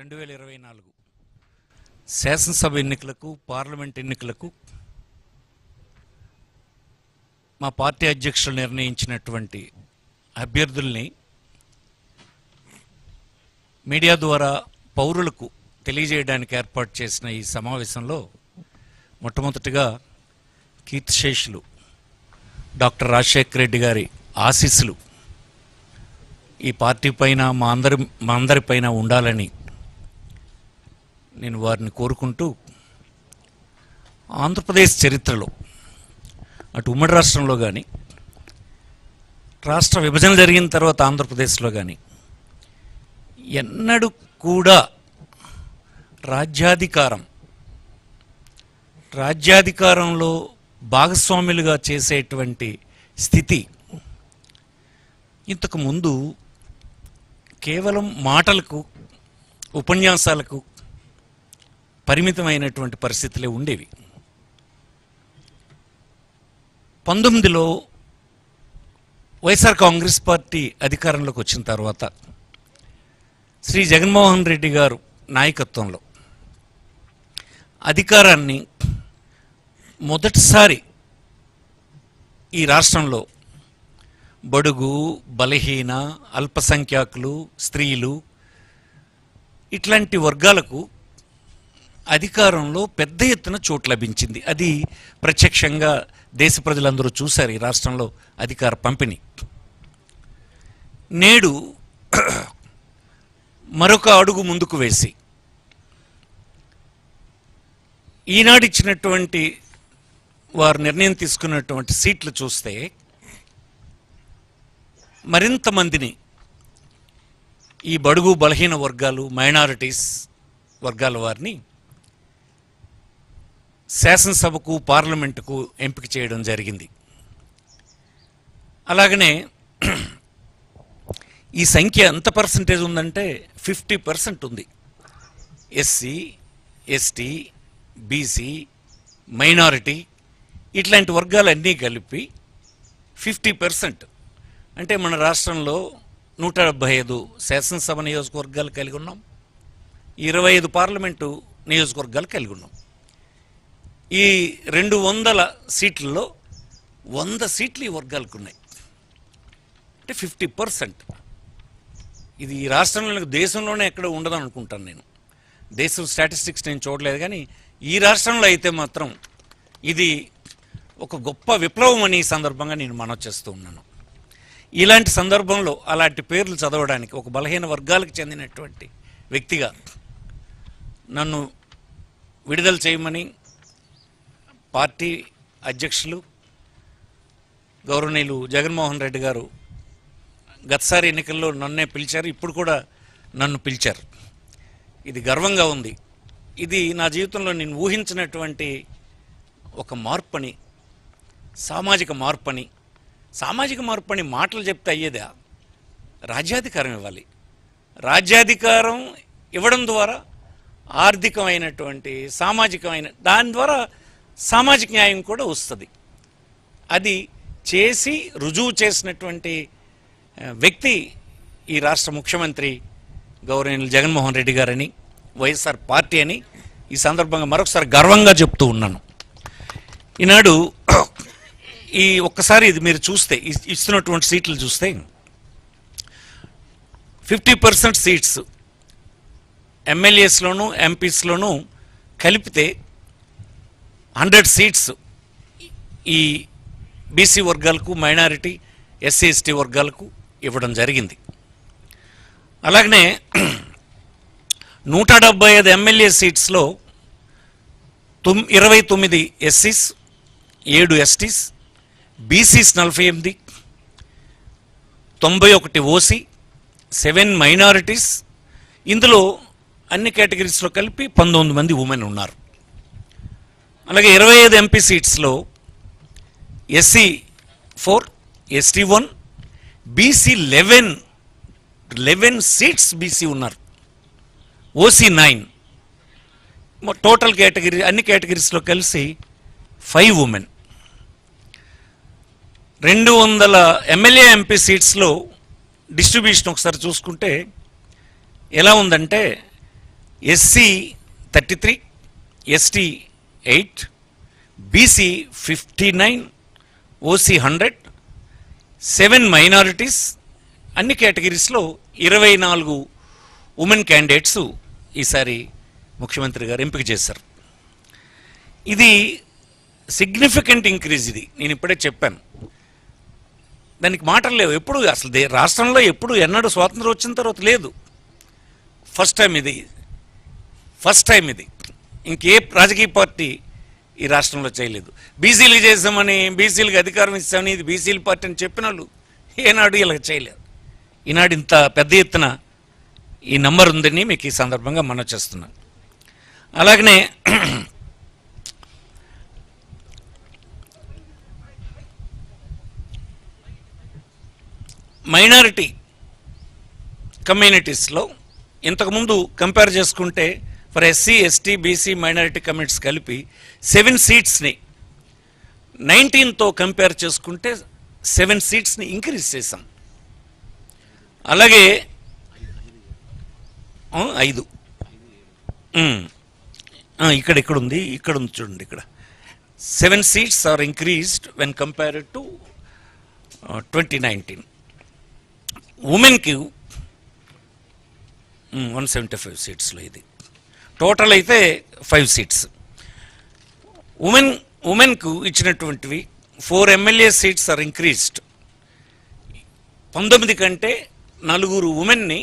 రెండు వేల ఇరవై నాలుగు శాసనసభ ఎన్నికలకు పార్లమెంట్ ఎన్నికలకు మా పార్టీ అధ్యక్షులు నిర్ణయించినటువంటి అభ్యర్థుల్ని మీడియా ద్వారా పౌరులకు తెలియజేయడానికి ఏర్పాటు చేసిన ఈ సమావేశంలో మొట్టమొదటిగా కీర్తిశేషులు డాక్టర్ రాజశేఖర రెడ్డి గారి ఆశీస్సులు ఈ పార్టీ పైన మా అందరి మా అందరి పైన ఉండాలని నేను వారిని కోరుకుంటూ ఆంధ్రప్రదేశ్ చరిత్రలో అటు ఉమ్మడి రాష్ట్రంలో కానీ రాష్ట్ర విభజన జరిగిన తర్వాత ఆంధ్రప్రదేశ్లో కానీ ఎన్నడూ కూడా రాజ్యాధికారం రాజ్యాధికారంలో భాగస్వాములుగా చేసేటువంటి స్థితి ఇంతకుముందు కేవలం మాటలకు ఉపన్యాసాలకు పరిమితమైనటువంటి పరిస్థితులే ఉండేవి. పంతొమ్మిదిలో వైఎస్ఆర్ కాంగ్రెస్ పార్టీ అధికారంలోకి వచ్చిన తర్వాత శ్రీ జగన్మోహన్ రెడ్డి గారు నాయకత్వంలో అధికారాన్ని మొదటిసారి ఈ రాష్ట్రంలో బడుగు బలహీన అల్పసంఖ్యాకులు స్త్రీలు ఇట్లాంటి వర్గాలకు అధికారంలో పెద్ద ఎత్తున చోటు లభించింది. అది ప్రత్యక్షంగా దేశ ప్రజలందరూ చూశారు ఈ రాష్ట్రంలో అధికార పంపిణీ. నేడు మరొక అడుగు ముందుకు వేసి ఈనాడు ఇచ్చినటువంటి వారు నిర్ణయం తీసుకున్నటువంటి సీట్లు చూస్తే మరింత మందిని ఈ బడుగు బలహీన వర్గాలు మైనారిటీస్ వర్గాల వారిని శాసనసభకు పార్లమెంటుకు ఎంపిక చేయడం జరిగింది. అలాగనే ఈ సంఖ్య ఎంత పర్సంటేజ్ ఉందంటే ఫిఫ్టీ పర్సెంట్ ఉంది. ఎస్సీ ఎస్టీ బీసీ మైనారిటీ ఇట్లాంటి వర్గాలన్నీ కలిపి ఫిఫ్టీ పర్సెంట్. అంటే మన రాష్ట్రంలో నూట డెబ్భై ఐదు శాసనసభ నియోజకవర్గాలు కలిగి ఉన్నాం. ఇరవై ఐదు పార్లమెంటు నియోజకవర్గాలు కలిగి ఉన్నాం. ఈ రెండు వందల సీట్లలో వంద సీట్లు ఈ వర్గాలకు ఉన్నాయి. అంటే ఫిఫ్టీ పర్సెంట్. ఇది ఈ రాష్ట్రంలో దేశంలోనే ఎక్కడ ఉండదు అనుకుంటాను నేను. దేశం స్టాటిస్టిక్స్ నేను చూడలేదు కానీ ఈ రాష్ట్రంలో అయితే మాత్రం ఇది ఒక గొప్ప విప్లవం అని ఈ సందర్భంగా నేను మనవి చేస్తూ ఉన్నాను. ఇలాంటి సందర్భంలో అలాంటి పేర్లు చదవడానికి ఒక బలహీన వర్గాలకు చెందినటువంటి వ్యక్తిగా నన్ను విడుదల చేయమని పార్టీ అధ్యక్షులు గౌరవనీయులు జగన్మోహన్ రెడ్డి గారు గతసారి ఎన్నికల్లో నన్నే పిలిచారు ఇప్పుడు కూడా నన్ను పిలిచారు. ఇది గర్వంగా ఉంది. ఇది నా జీవితంలో నేను ఊహించినటువంటి ఒక మార్పని సామాజిక మార్పని సామాజిక మార్పని మాటలు చెప్తే అయ్యేదా? రాజ్యాధికారం ఇవ్వాలి. రాజ్యాధికారం ఇవ్వడం ద్వారా ఆర్థికమైనటువంటి సామాజికమైన దాని ద్వారా సామాజిక న్యాయం కూడా వస్తుంది. అది చేసి రుజువు చేసినటువంటి వ్యక్తి ఈ రాష్ట్ర ముఖ్యమంత్రి గౌరవనీయులు జగన్మోహన్ రెడ్డి గారని వైఎస్ఆర్ పార్టీ అని ఈ సందర్భంగా మరొకసారి గర్వంగా చెప్తూ ఉన్నాను. ఈనాడు ఈ ఒక్కసారి ఇది మీరు చూస్తే ఇస్తున్నటువంటి సీట్లు చూస్తే ఫిఫ్టీ పర్సెంట్ సీట్స్ ఎమ్మెల్యేస్లోను ఎంపీస్లోను కలిపితే హండ్రెడ్ సీట్స్ ఈ బీసీ వర్గాలకు మైనారిటీ ఎస్సీ ఎస్టీ వర్గాలకు ఇవ్వడం జరిగింది. అలాగనే నూట డెబ్బై ఐదు ఎమ్మెల్యే సీట్స్లో తొమ్ ఇరవై తొమ్మిది ఎస్సీస్ ఏడు ఎస్టీస్ బీసీస్ నలభై ఎనిమిది తొంభై ఒకటి ఓసీ సెవెన్ మైనారిటీస్. ఇందులో అన్ని కేటగిరీస్లో కలిపి పంతొమ్మిది మంది ఉమెన్ ఉన్నారు. అలాగే ఇరవై ఐదు MP సీట్స్లో SC four ST one BC eleven eleven seats BC ఉన్నారు. ఓసీ నైన్ టోటల్ కేటగిరీ అన్ని కేటగిరీస్లో కలిసి ఫైవ్ ఉమెన్ రెండు వందల ఎమ్మెల్యే ఎంపీ సీట్స్లో డిస్ట్రిబ్యూషన్ ఒకసారి చూసుకుంటే ఎలా ఉందంటే SC thirty three ST eight BC fifty nine OC hundred seven minorities అన్ని కేటగిరీస్లో ఇరవై నాలుగు ఉమెన్ క్యాండిడేట్స్ ఈసారి ముఖ్యమంత్రి గారు ఎంపిక చేశారు. ఇది సిగ్నిఫికెంట్ ఇంక్రీజ్ ఇది. నేను ఇప్పుడే చెప్పాను. దానికి మాటలు లేవు. ఎప్పుడు అసలు దే- రాష్ట్రంలో ఎప్పుడు ఎన్నడూ స్వాతంత్రం వచ్చిన తర్వాత లేదు. ఫస్ట్ టైం ఇది. ఫస్ట్ టైం ఇది. ఇంకే రాజకీయ పార్టీ ఈ రాష్ట్రంలో చేయలేదు. బీసీలు చేసామని బీసీలకు అధికారం ఇస్తామని ఇది బీసీల పార్టీ అని చెప్పిన వాళ్ళు ఏనాడు ఇలా చేయలేదు. ఈనాడు ఇంత పెద్ద ఎత్తున ఈ నంబర్ ఉందని మీకు ఈ సందర్భంగా మనం చేస్తున్నాను. అలాగనే మైనారిటీ కమ్యూనిటీస్లో ఇంతకుముందు కంపేర్ చేసుకుంటే for SC ST BC minority committees కలిపి సెవెన్ సీట్స్ని నైన్టీన్తో కంపేర్ చేసుకుంటే సెవెన్ సీట్స్ని ఇంక్రీజ్ చేశాం. అలాగే ఐదు. ఇక్కడ ఇక్కడ ఉంది ఇక్కడ ఉంది చూడండి ఇక్కడ. Seven seats are increased when compared to twenty nineteen. ఉమెన్కి వన్ సెవెంటీ ఫైవ్ సీట్స్లో ఇది. టోటల్ అయితే ఫైవ్ సీట్స్. ఉమెన్ ఉమెన్కు ఇచ్చినటువంటివి four MLA seats are increased పంతొమ్మిది కంటే నలుగురు ఉమెన్ని